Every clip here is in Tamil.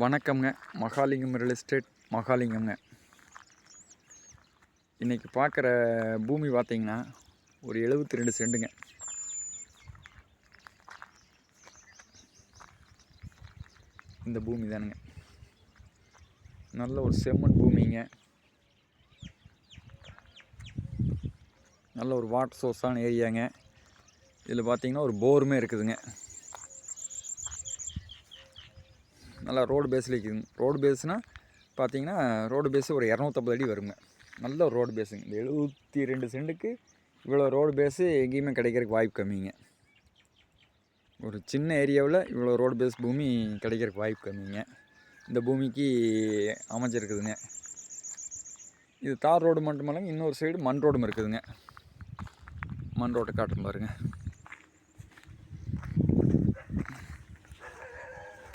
வணக்கம்ங்க. மகாலிங்கம் ரியல் எஸ்டேட் மகாலிங்கம்ங்க. இன்றைக்கி பார்க்குற பூமி பார்த்தீங்கன்னா ஒரு எழுபத்தி ரெண்டு செண்டுங்க. இந்த பூமி தானுங்க. நல்ல ஒரு செம்மண் பூமிங்க. நல்ல ஒரு வாட்டர் சோர்ஸான ஏரியாங்க இதில் பார்த்தீங்கன்னா ஒரு போருமே இருக்குதுங்க. நல்லா ரோடு பேஸில் இருக்குதுங்க ரோடு பேஸ்னால் பார்த்தீங்கன்னா ரோடு பேஸு ஒரு இரநூத்தம்பது அடி வருங்க. நல்ல ஒரு ரோடு பேஸுங்க இந்த எழுபத்தி ரெண்டு சென்ட்டுக்கு இவ்வளோ ரோடு பேஸு எங்கேயுமே கிடைக்கிறதுக்கு வாய்ப்பு கம்மிங்க. ஒரு சின்ன ஏரியாவில் இவ்வளோ ரோடு பேஸ் பூமி கிடைக்கிறதுக்கு வாய்ப்பு கம்மிங்க. இந்த பூமிக்கு அமைஞ்சிருக்குதுங்க. இது தார் ரோடு மட்டுமல்லங்க இன்னொரு சைடு மண் ரோடும் இருக்குதுங்க. மண் ரோட்டை காட்டும் பாருங்க.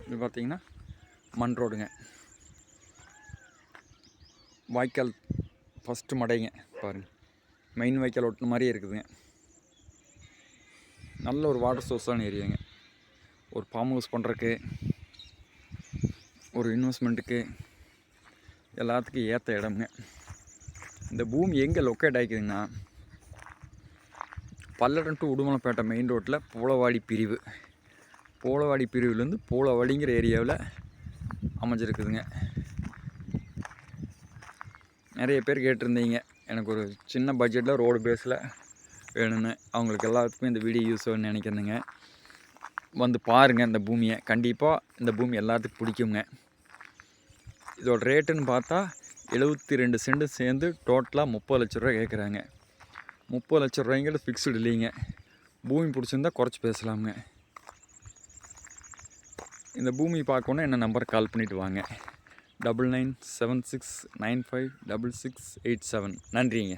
இது பார்த்தீங்கன்னா மண் ரோடுங்க. வாய்க்கால் ஃபஸ்ட்டு மடைங்க பாருங்கள் மெயின் வாய்க்கால் ஒட்டின மாதிரியே இருக்குதுங்க. நல்ல ஒரு வாட்டர் சோர்ஸான ஏரியாங்க ஒரு ஃபார்ம் ஹவுஸ் பண்ணுறக்கு ஒரு இன்வெஸ்ட்மெண்ட்டுக்கு எல்லாத்துக்கும் ஏற்ற இடம்ங்க. இந்த பூமி எங்கே லொக்கேட் ஆகிக்குதுங்கன்னா பல்லடம் டு உடுமலைப்பேட்டை மெயின் ரோட்டில் பூளவாடி பிரிவு. பூளவாடி பிரிவுலேருந்து பூளவாடிங்கிற ஏரியாவில் அமைஞ்சிருக்குதுங்க. நிறைய பேர் கேட்டிருந்தீங்க. எனக்கு ஒரு சின்ன பட்ஜெட்டில் ரோடு பேஸில் வேணும்னு. அவங்களுக்கு எல்லாத்துக்குமே இந்த வீடியோ யூஸ் ஆகும்னு நினைக்கிறேங்க வந்து பாருங்கள் இந்த பூமியை. கண்டிப்பாக இந்த பூமி எல்லாத்துக்கும் பிடிக்குங்க. இதோட ரேட்டுன்னு பார்த்தா எழுபத்தி ரெண்டு சென்ட் சேர்ந்து டோட்டலாக முப்பது லட்ச ரூபா கேட்குறாங்க. முப்பது லட்ச ரூபாய்ங்கிறது ஃபிக்ஸ்டு இல்லைங்க. பூமி பிடிச்சிருந்தா குறைச்சி பேசலாமுங்க. இந்த பூமி பார்க்கணுன்னா என்ன நம்பர் கால் பண்ணிவிட்டு வாங்க. Double nine seven six nine five double six eight seven நன்றிங்க.